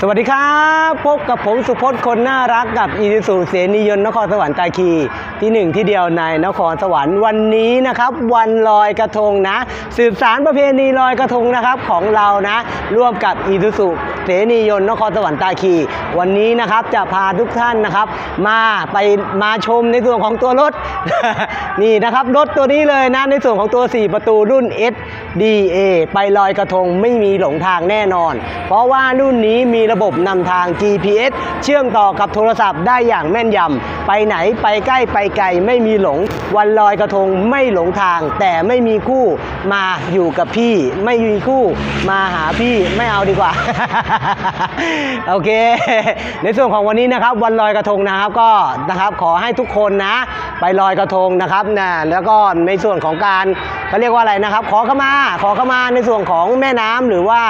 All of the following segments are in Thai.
สวัสดีครับ พบกับผมสุพจน์คนน่ารักกับอีซูเสนียนต์นครสวรรค์ตาคี ที่หนึ่งที่เดียวในนครสวรรค์วันนี้นะครับ วันลอยกระทงนะ สืบสารประเพณีลอยกระทงนะครับของเรานะ ร่วมกับอีซูซูเสนียนนครสวรรค์ตาคี วันนี้นะครับจะพาทุกท่านนะครับ มาไปมาชมในส่วนของตัวรถ นี่นะครับรถตัวนี้เลยนะในส่วนของตัว 4 ประตูรุ่น SDA ไปลอยกระทงไม่มีหลงทางแน่นอน เพราะว่ารุ่นนี้มีระบบนำทาง GPS เชื่อมต่อกับโทรศัพท์ได้อย่างแม่นยำไปไหนไปใกล้ไปไกลไม่มีหลง วันลอยกระทงไม่หลงทาง แต่ไม่มีคู่มาอยู่กับพี่ ไม่มีคู่มาหาพี่ไม่เอาดีกว่า โอเค ในส่วนของวันนี้นะครับ วันลอยกระทงนะครับก็นะครับขอให้ทุกคนนะไปลอยกระทงนะครับนะแล้วก็ในส่วนของการเขาเรียกว่าอะไรนะครับ ขอเข้ามาขอเข้ามาในส่วนของแม่น้ำหรือว่า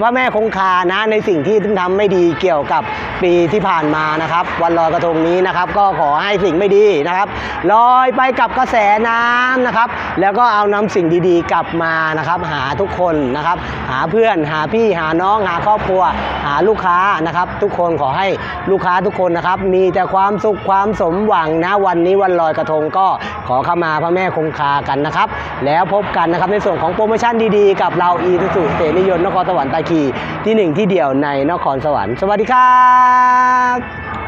พระแม่คงคานะในสิ่งที่ทำไม่ดีเกี่ยวกับปีที่ผ่านมานะครับ วันลอยกระทงนี้นะครับ ก็ขอให้สิ่งไม่ดีนะครับลอยไปกับกระแสน้ำนะครับ แล้วก็เอานำสิ่งดีๆ กลับมานะครับ หาทุกคนนะครับ หาเพื่อนหาพี่หาน้องหาครอบครัว หาลูกค้านะครับ ทุกคนขอให้ลูกค้าทุกคนนะครับ มีแต่ความสุขความสมหวังนะวันนี้วันลอยกระทงก็ขอเข้ามาพระแม่คงคากันนะครับ แล้วพบกันนะครับในส่วนของโปรโมชั่นดีๆ กับเราอีทุสุเสนิยนนครสวรรค์ตาคีที่หนึ่งที่เดียวในนครสวรรค์ สวัสดีครับ